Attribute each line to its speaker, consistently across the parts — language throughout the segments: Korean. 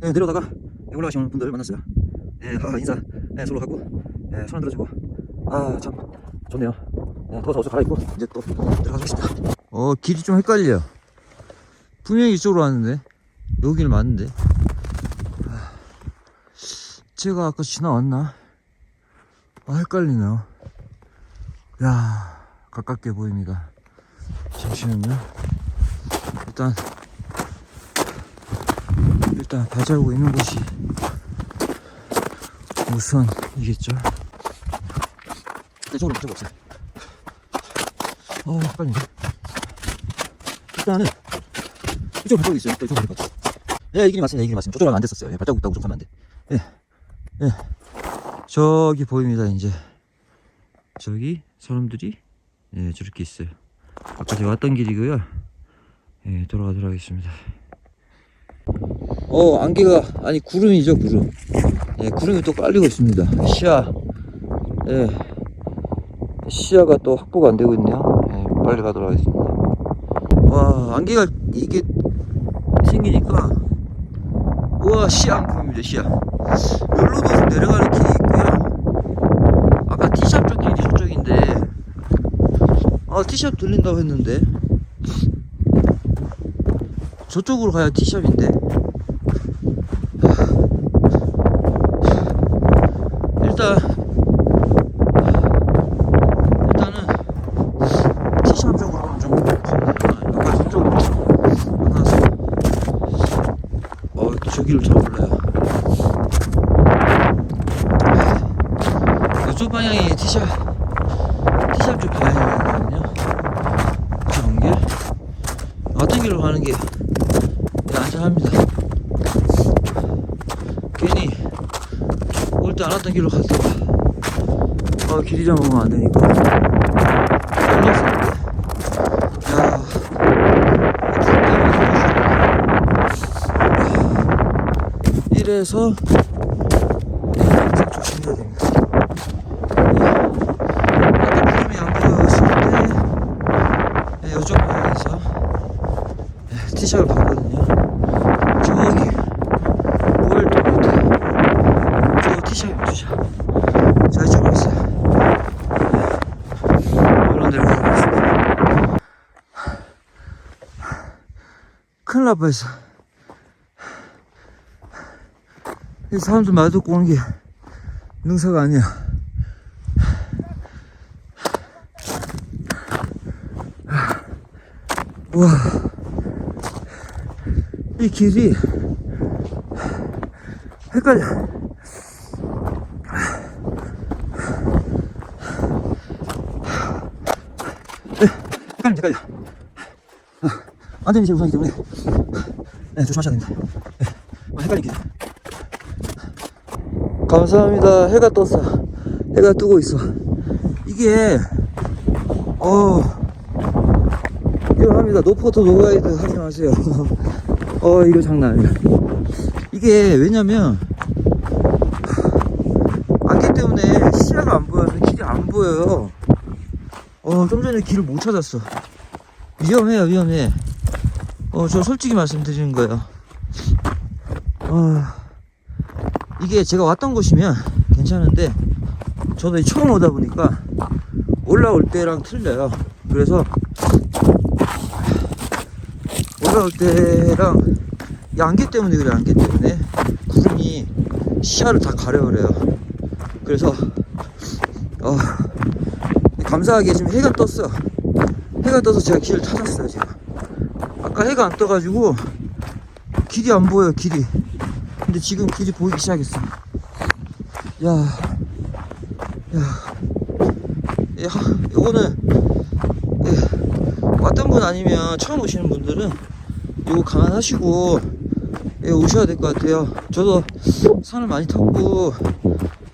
Speaker 1: 네, 내려오다가 네, 올라가시는 분들 만났어요. 네, 아, 인사 네, 서로 하고 네, 손 들어주고 아 참 좋네요. 네, 더워서 옷을 갈아입고 이제 또 들어가겠습니다. 어 길이 좀 헷갈려. 분명히 이쪽으로 왔는데 여기를 맞는데. 아, 제가 아까 지나왔나? 아 헷갈리네요. 야 가깝게 보입니다. 잠시만요. 일단 일단 발자국 있는 곳이 우선이겠죠. 발자국 없어요. 어, 헷갈리네. 일단은 이쪽으로 발자국 있어요. 또 이쪽으로 발자국. 예, 이 길이 맞습니다. 이 길이 맞습니다. 저쪽으로 안 됐었어요. 예, 발자국 있다고 좀 가면 안 돼. 예, 예. 저기 보입니다. 이제 저기 사람들이 예, 저렇게 있어요. 아까 제가 왔던 길이고요. 예, 돌아가도록 하겠습니다. 어, 안개가, 아니, 구름이죠, 구름. 예, 구름이 또 깔리고 있습니다. 시야, 예, 시야가 또 확보가 안 되고 있네요. 예, 빨리 가도록 하겠습니다. 와, 안개가 이게 생기니까, 우와, 시야 안 보입니다, 시야. 여기로도 내려가는 길이 있고요. 아까 티샵 쪽 길이 저쪽인데, 아, 티샵 들린다고 했는데, 저쪽으로 가야 티샵인데 일단 일단은 티샵 쪽으로 가면 좀 아까 저쪽으로 만나서 어, 저 길을 잘 몰라요. 이쪽 방향이 티샵 티샵 쪽 방향이거든요 좋은 길 어떤 길로 가는 게 네, 안전합니다. 괜히 안 왔던 길로 갔다가 어, 길 잊어먹으면 안 되니까. 열렸었는데. 야, 이래서 네, 항상 조심해야 됩니다. 구름이 안 보였을 때 네, 티샷을 봤거든요. 저기 뭘 또 못해. 저 티샷 티샷. 자 이쪽으로 있어요. 이런 데로 가보겠습니다. 뻔했어. 이 사람들 말 듣고 오는 게 능사가 아니야. 우와. 이 길이 헷갈려. 네, 헷갈려, 헷갈려. 아, 안전이 제일 우선이기 때문에 네, 조심하셔야 됩니다. 네, 아, 헷갈리게. 감사합니다. 해가 떴어. 해가 뜨고 있어. 이게 어 위험합니다. 노포터 노가이드 하지 마세요. 어, 이거 장난 아니야. 이게 왜냐면 안개 때문에 시야가 안 보여서 길이 안 보여요. 어, 좀 전에 길을 못 찾았어. 위험해요, 위험해. 어, 저 솔직히 말씀드리는 거예요. 어, 이게 제가 왔던 곳이면 괜찮은데 저도 이 처음 오다 보니까 올라올 때랑 틀려요. 그래서 올라올 때랑 이 안개 때문에 그래 안개 때문에 구름이 시야를 다 가려버려요 그래서 어, 감사하게 지금 해가 떴어 해가 떠서 제가 길을 찾았어요 지금 아까 해가 안 떠가지고 길이 안 보여요 길이. 근데 지금 길이 보이기 시작했어. 야, 야, 야, 요거는 예, 왔던 분 아니면 처음 오시는 분들은 이거 감안하시고 예, 오셔야 될 것 같아요. 저도 산을 많이 탔고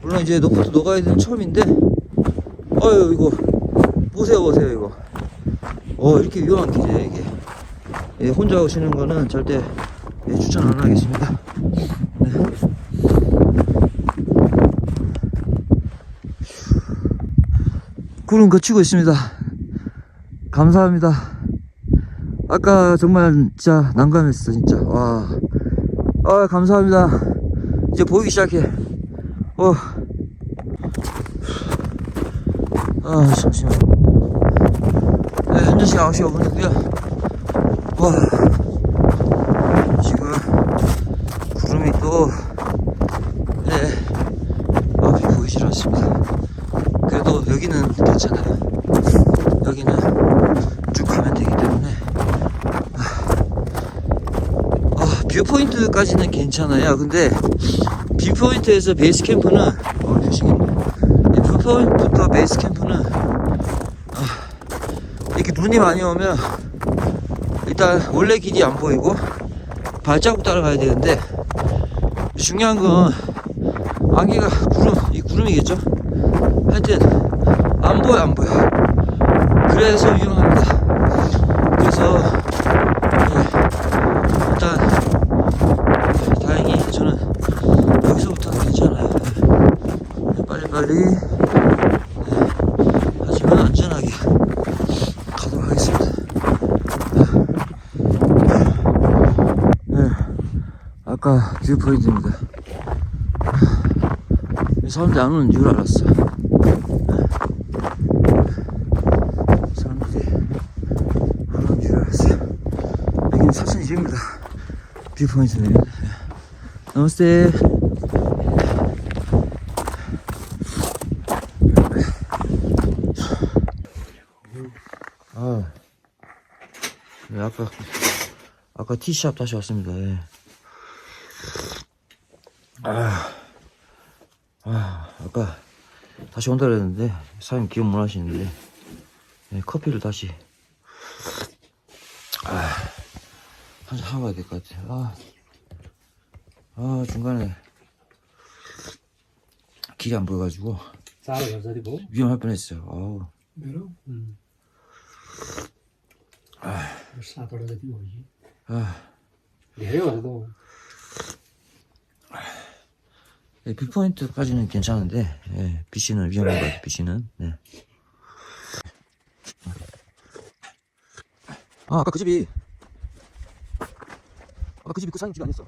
Speaker 1: 물론 이제 노포트 노가이드는 처음인데 어유 이거 보세요 보세요 이거. 어 이렇게 위험한 길이에요 이게 예, 혼자 오시는 거는 절대 예, 추천 안 하겠습니다. 네. 구름 거치고 있습니다. 감사합니다. 아까 정말 진짜 난감했어 진짜 와 아, 감사합니다. 이제 보이기 시작해. 어. 아, 잠시만. 네, 현재 시간 9시 5분이고요. 와. 지금, 구름이 또, 네, 앞이 보이질 않습니다. 그래도 여기는 괜찮아요. 여기는 쭉 가면 되기 때문에. 아, 뷰포인트까지는 괜찮아요. 근데 뷰포인트에서 베이스 캠프는 어. 이 뷰포인트부터 베이스 캠프는 아, 이렇게 눈이 많이 오면 일단 원래 길이 안 보이고 발자국 따라가야 되는데 중요한 건 안개가 구름 이 구름이겠죠. 하여튼 안 보여 안 보여. 그래서 위험합니다. 그래서 예, 일단 다행히 저는 여기서부터는 괜찮아요. 네, 빨리빨리 네, 하지만 안전하게 가도록 하겠습니다. 네, 아까 뷰 포인트입니다. 사람들이 안 오는 이유를 알았어. 사람들이 안 오는 이유를 알았어요. 여기는 4,200m 뷰포인트네요. 너무스테. 아, 네, 아까 아까 티샵 다시 왔습니다. 예. 아, 아, 아까 다시 온다 그랬는데 사장님 기억 못 하시는데 예, 커피를 다시 아, 한잔 하고 가야 될 것 같아요. 아, 아 중간에 길이 안 보여가지고
Speaker 2: bố?
Speaker 1: 위험할 뻔했어요. 아우.
Speaker 2: Tao ra đi bố gì?
Speaker 1: 아,
Speaker 2: đâu.
Speaker 1: 예, 빅포인트까지는 괜찮은데, 예, BC는 위험한 것 같아요, BC는. 네. 아, 아까 그 집이, 아까 그 집이 그 사장님 집이 아니었어.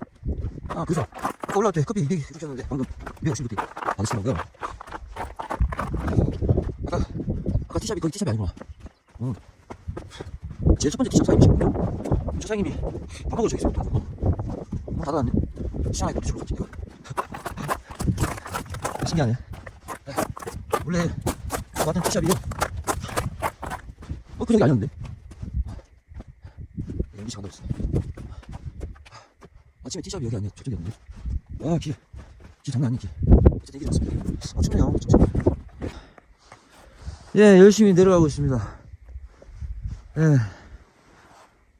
Speaker 1: 아, 그래서, 아까 올라올 때 커피 200 주셨는데, 방금 250루피 받으시더라고요. 아까, 아까 티샵이 거기 티샵이 아니구나. 어. 제일 첫 번째 티샵 사장님이시거든요. 저 사장님이 밥 먹으러 저기 있어요. 어, 문 닫아놨네. 시장에 또 드시러 갔지, 이 거. 신기하네. 네. 원래 왔던 티샵이요. 어, 그 저기 아니었는데. 여기 시간 없어. 아침에 티샵이 여기 아니야. 저쪽이었는데. 아, 길. 길 장난 아니야, 길. 얘기 났습니다. 아, 춥네요. 진짜. 예, 열심히 내려가고 있습니다. 예.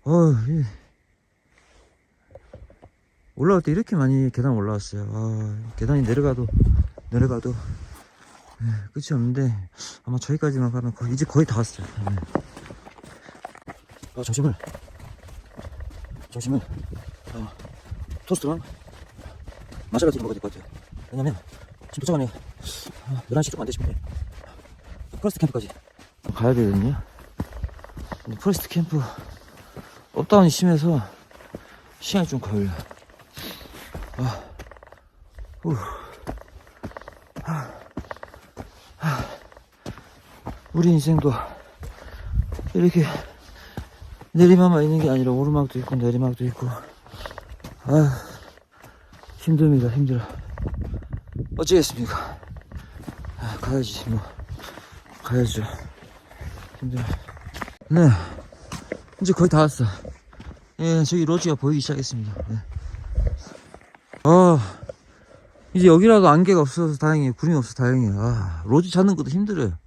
Speaker 1: 어, 예. 올라올 때 이렇게 많이 계단 올라왔어요. 아, 계단이 내려가도 내려가도 예, 끝이 없는데 아마 저기까지만 가면 거의 이제 거의 다 왔어요. 예. 아, 점심을 점심을 어, 토스트랑 마샤라티를 먹어야 될 것 같아요. 왜냐면 지금 도착하네 아, 11시 조금 안 되시면 퍼스트 캠프까지 가야 되거든요. 근데 퍼스트 캠프 업다운이 심해서 시간이 좀 걸려. 아, 후. 우리 인생도 이렇게 내리막만 있는 게 아니라 오르막도 있고 내리막도 있고. 아 힘듭니다 힘들어. 어쩌겠습니까? 아, 가야지 뭐. 가야죠. 힘들어. 네. 이제 거의 다 왔어. 예 저기 로지가 보이기 시작했습니다. 네. 아 이제 여기라도 안개가 없어서 다행이에요. 구름이 없어서 다행이에요. 아 로지 찾는 것도 힘들어요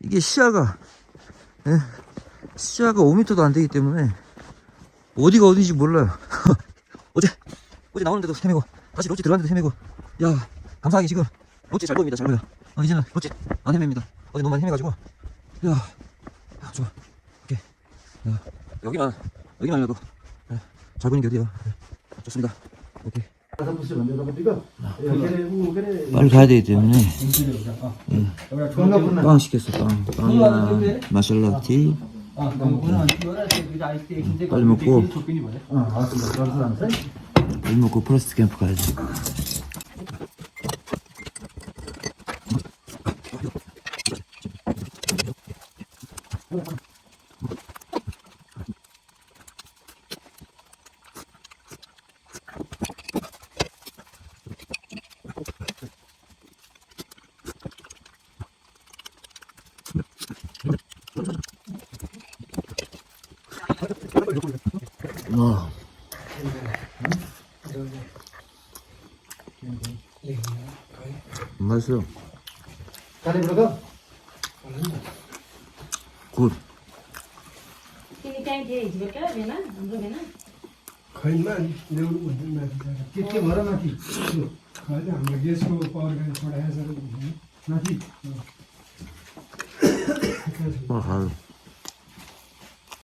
Speaker 1: 이게 시야가 예, 시야가 5m도 안 되기 때문에 어디가 어딘지 몰라요. 어제 어제 나오는데도 헤매고 다시 로지 들어갔는데도 헤매고. 야 감사하게 지금 로지 잘 보입니다 잘 보여. 어, 이제는 로지 안 헤맵니다. 어제 너무 많이 헤매가지고. 야, 야 좋아. 오케이 야, 여기만 여기만 해도 예, 잘 보이는 게 어디야? 예, 좋습니다. 오케이 빨리 가야 되기 때문에. 빵 시켰어 빵. 빵이랑 마샬라티. 빨리 먹고. 물 먹고 프로스트 캠프 가야지. 맛있어요.
Speaker 2: 다리 불어가?
Speaker 1: 굿.
Speaker 3: Ini time dia juga kan, dia nak, ambil dia nak.
Speaker 4: खैमा ल्याउनु भन्दै माथि गएर के के भएर माथि त्यो होइन हाम्रो ग्यासको पावर ब्याङ्क छोडाएछ माथि
Speaker 1: 와, 가요.